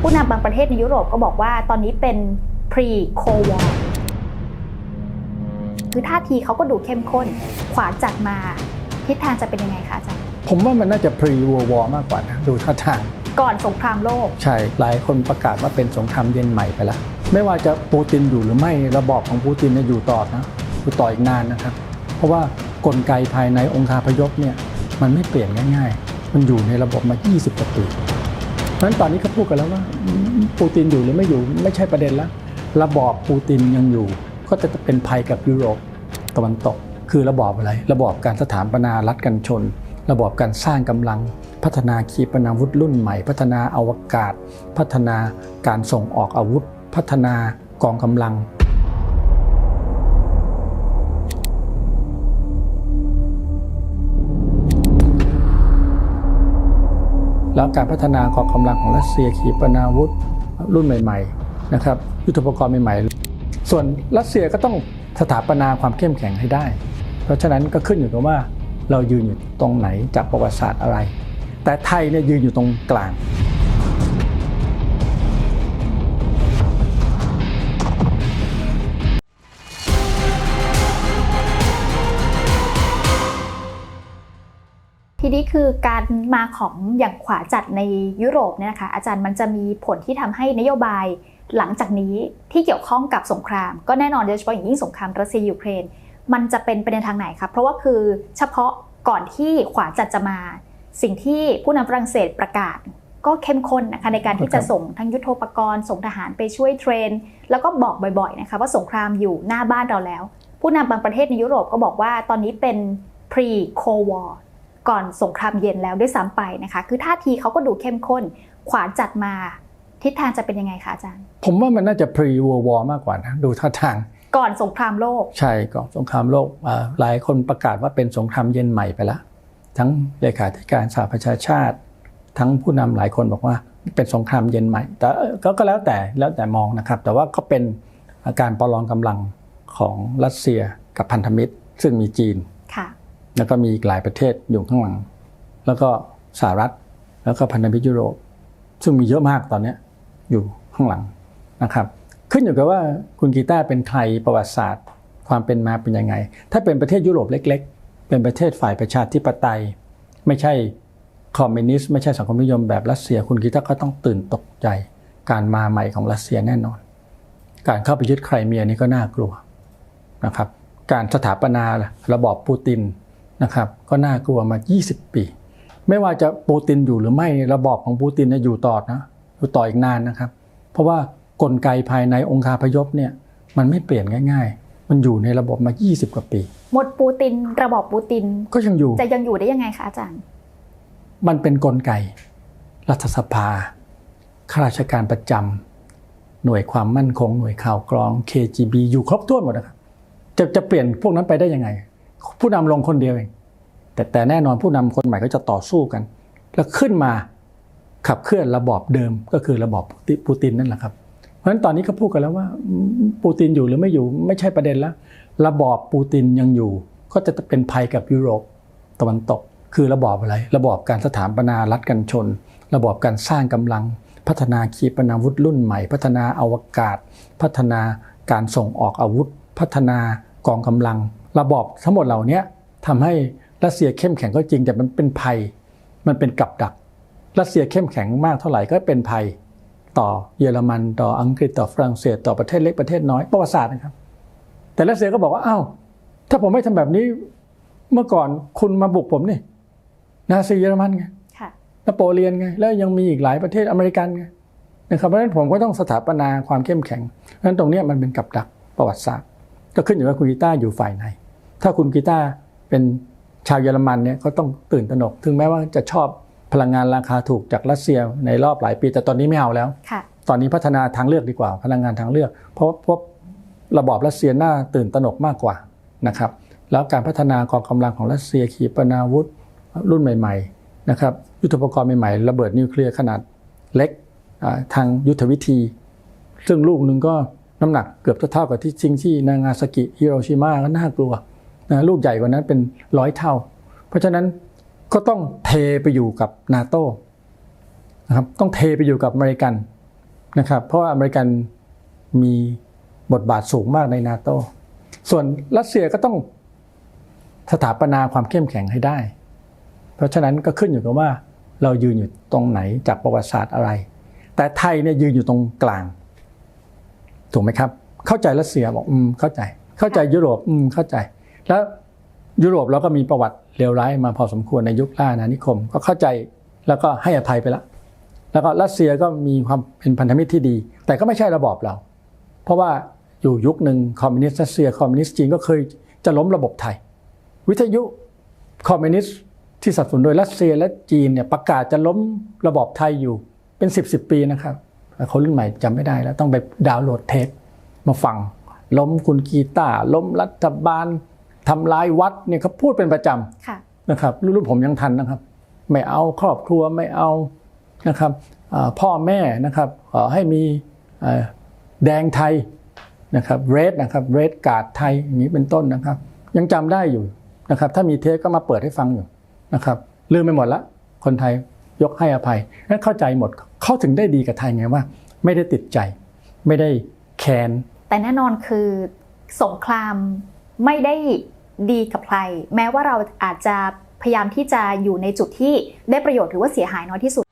ผู้นำบางประเทศในยุโรปก็บอกว่าตอนนี้เป็น pre cold war คือท่าทีเขาก็ดูเข้มข้น ขวาจัดมา ทิศทางจะเป็นยังไงคะอาจารย์ ผมว่ามันน่าจะ pre world war มากกว่านะดูท่าทาง ก่อนสงครามโลก ใช่ หลายคนประกาศว่าเป็นสงครามเย็นใหม่ไปแล้ว ไม่ว่าจะปูตินอยู่หรือไม่ระบอบของปูตินเนี่ยอยู่ต่อนะอยู่ต่ออีกนานนะครับ เพราะว่ากลไกภายในองค์คาพยพเนี่ยมันไม่เปลี่ยนง่าย ๆ มันอยู่ในระบบมา 20กว่าปี เพราะฉะนั้นตอนนี้เขาพูดกันแล้วว่าปูตินอยู่หรือไม่อยู่ไม่ใช่ประเด็นแล้วระบอบปูตินยังอยู่ ก็จะเป็นภัยกับยุโรปตะวันตก คือระบอบอะไร ระบอบการสถาปนารัฐกันชน ระบอบการสร้างกำลัง พัฒนาขีปนาวุธรุ่นใหม่ พัฒนาอวกาศ พัฒนาการส่งออกอาวุธ พัฒนากองกำลัง แล้วการพัฒนากองกำลังของรัสเซียขีปนาวุธรุ่นใหม่ๆนะครับยุทโธปกรณ์ใหม่ๆ ส่วนรัสเซียก็ต้องสถาปนาความเข้มแข็งให้ได้ เพราะฉะนั้นก็ขึ้นอยู่กับว่าเรายืนอยู่ตรงไหนจากประวัติศาสตร์อะไร แต่ไทยเนี่ยยืนอยู่ตรงกลาง ทีนี้คือการมาของอย่างขวาจัดในยุโรปเนี่ยนะคะอาจารย์มันจะมีผลที่ทำให้นโยบายหลังจากนี้ที่เกี่ยวข้องกับสงคราม ก็แน่นอนโดยเฉพาะอย่างยิ่งสงครามรัสเซียยูเครน มันจะเป็นไปในทางไหนครับเพราะว่าคือเฉพาะก่อนที่ขวาจัดจะมา สิ่งที่ผู้นำฝรั่งเศสประกาศ ก็เข้มข้นนะคะในการที่จะส่งทั้งยุทโธปกรณ์ส่งทหารไปช่วยเทรน แล้วก็บอกบ่อยๆนะคะว่าสงครามอยู่หน้าบ้านเราแล้ว ผู้นำบางประเทศในยุโรปก็บอกว่าตอนนี้เป็น pre cold war ก่อนสงครามเย็นแล้วด้วยซ้ำไปนะคะ คือท่าทีเขาก็ดูเข้มข้น ขวาจัดมา ทิศทางจะเป็นยังไงคะอาจารย์ ผมว่ามันน่าจะ pre world war มากกว่านะดูท่าทาง ก่อนสงครามโลก ใช่ก่อนสงครามโลกอ่าหลายคนประกาศว่าเป็นสงครามเย็นใหม่ไปแล้วทั้งเลขาธิการสหประชาชาติ ทั้งผู้นำหลายคนบอกว่าเป็นสงครามเย็นใหม่ แต่เอ่อก็ก็แล้วแต่แล้วแต่มองนะครับ แต่ว่าก็เป็นการประลองกำลังของรัสเซียกับพันธมิตร ซึ่งมีจีนค่ะ แล้วก็มีอีกหลายประเทศอยู่ข้างหลัง แล้วก็สหรัฐ แล้วก็พันธมิตรยุโรป ซึ่งมีเยอะมากตอนนี้อยู่ข้างหลังนะครับ ขึ้นอยู่กับว่าคุณกีตาร์เป็นใครประวัติศาสตร์ ความเป็นมาเป็นยังไง ถ้าเป็นประเทศยุโรปเล็ก ๆ เป็นประเทศฝ่ายประชาธิปไตย ไม่ใช่คอมมิวนิสต์ไม่ใช่สังคมนิยมแบบรัสเซีย คุณกีตาร์ก็ต้องตื่นตกใจ การมาใหม่ของรัสเซียแน่นอน การเข้าไปยึดไครเมียนี่ก็น่ากลัวนะครับ การสถาปนาระบอบปูติน นะครับก็น่ากลัวมา 20 ปี ไม่ว่าจะปูตินอยู่หรือไม่ระบอบของปูตินเนี่ยอยู่ต่อนะอยู่ต่ออีกนานนะครับ เพราะว่ากลไกภายในองค์คาพยพเนี่ยมันไม่เปลี่ยนง่าย ๆ มันอยู่ในระบบมา 20 กว่าปี หมดปูตินระบอบปูตินก็ยังอยู่จะยังอยู่ได้ยังไงคะอาจารย์ มันเป็นกลไก รัฐสภาข้าราชการประจำหน่วยความมั่นคงหน่วยข่าวกรอง KGB อยู่ครบถ้วนหมดนะครับจะจะเปลี่ยนพวกนั้นไปได้ยังไง ผู้นำลงคนเดียวเอง แต่แต่แน่นอนผู้นำคนใหม่ก็จะต่อสู้กัน แล้วขึ้นมาขับเคลื่อนระบอบเดิมก็คือระบอบปูตินนั่นแหละครับ เพราะฉะนั้นตอนนี้เขาพูดกันแล้วว่าปูตินอยู่หรือไม่อยู่ไม่ใช่ประเด็นแล้ว ระบอบปูตินยังอยู่ ก็จะเป็นภัยกับยุโรปตะวันตก คือระบอบอะไร ระบอบการสถาปนารัฐกันชน ระบอบการสร้างกำลัง พัฒนาขีปนาวุธรุ่นใหม่ พัฒนาอวกาศ พัฒนาการส่งออกอาวุธ พัฒนากองกำลัง ระบอบทั้งหมดเหล่านี้ทำให้รัสเซียเข้มแข็งก็จริงแต่มันเป็นภัย มันเป็นกับดัก รัสเซียเข้มแข็งมากเท่าไหร่ก็เป็นภัย ต่อเยอรมันต่ออังกฤษต่อฝรั่งเศสต่อประเทศเล็กประเทศน้อยประวัติศาสตร์นะครับ แต่รัสเซียก็บอกว่าอ้าวถ้าผมไม่ทำแบบนี้เมื่อก่อนคุณมาบุกผมนี่นาซีเยอรมันไงค่ะนโปเลียนไงแล้วยังมีอีกหลายประเทศอเมริกันไงนะครับเพราะฉะนั้นผมก็ต้องสถาปนาความเข้มแข็งเพราะฉะนั้นตรงเนี้ยมันเป็นกับดักประวัติศาสตร์ ก็ขึ้นอยู่ว่าคุณกีตาร์อยู่ฝ่ายไหน ถ้าคุณกีตาร์เป็นชาวเยอรมันเนี่ยก็ต้องตื่นตระหนก ถึงแม้ว่าจะชอบพลังงานราคาถูกจากรัสเซียในรอบหลายปี แต่ตอนนี้ไม่เอาแล้วค่ะตอนนี้พัฒนาทางเลือกดีกว่า พลังงานทางเลือก เพราะเพราะระบอบรัสเซียน่าตื่นตระหนกมากกว่านะครับ แล้วการพัฒนากองกำลังของรัสเซียขีปนาวุธรุ่นใหม่ๆนะครับยุทโธปกรณ์ใหม่ๆ ระเบิดนิวเคลียร์ขนาดเล็กอ่าทางยุทธวิธี ซึ่งลูกหนึ่งก็ น้ำหนักเกือบเท่ากับที่ชิงที่นางาซากิฮิโรชิมาก็น่ากลัวนะลูกใหญ่กว่านั้นเป็นร้อยเท่า เพราะฉะนั้นก็ต้องเทไปอยู่กับนาโต้นะครับต้องเทไปอยู่กับอเมริกันนะครับเพราะว่าอเมริกันมีบทบาทสูงมากในนาโต้ส่วนรัสเซียก็ต้องสถาปนาความเข้มแข็งให้ได้ เพราะฉะนั้นก็ขึ้นอยู่กับว่าเรายืนอยู่ตรงไหนจากประวัติศาสตร์อะไร แต่ไทยเนี่ยยืนอยู่ตรงกลาง ถูกไหมครับ เข้าใจรัสเซียบอกอืมเข้าใจ เข้าใจยุโรปอืมเข้าใจ แล้วยุโรปเราก็มีประวัติเลวร้ายมาพอสมควรในยุคล่าอาณานิคม ก็เข้าใจแล้วก็ให้อภัยไปแล้วแล้วก็รัสเซียก็มีความเป็นพันธมิตรที่ดี แต่ก็ไม่ใช่ระบอบเรา เพราะว่าอยู่ยุคหนึ่งคอมมิวนิสต์รัสเซียคอมมิวนิสต์จีนก็เคยจะล้มระบบไทย วิทยุคอมมิวนิสต์ที่สนับสนุนโดยรัสเซียและจีนเนี่ยประกาศจะล้มระบอบไทยอยู่เป็น 10บสปีนะครับแต่ คนรุ่นใหม่จำไม่ได้แล้วต้องไปดาวน์โหลดเทปมาฟัง ล้มคุณกีตาร์ล้มรัฐบาลทำลายวัดเนี่ยเขาพูดเป็นประจำค่ะนะครับรุ่นผมยังทันนะครับ ไม่เอาครอบครัวไม่เอานะครับอ่าพ่อแม่นะครับขอให้มีเอ่อแดงไทยนะครับเรดนะครับเรดการ์ดไทยอย่างนี้เป็นต้นนะครับ ยังจำได้อยู่นะครับถ้ามีเทปก็มาเปิดให้ฟังอยู่นะครับลืมไปหมดละคนไทยยกให้อภัยนั้นเข้าใจหมด เขาถึงได้ดีกับไทยไงว่า ไม่ได้ติดใจ ไม่ได้แค้นแต่แน่นอนคือสงครามไม่ได้ดีกับใคร แม้ว่าเราอาจจะพยายามที่จะอยู่ในจุดที่ได้ประโยชน์หรือว่าเสียหายน้อยที่สุด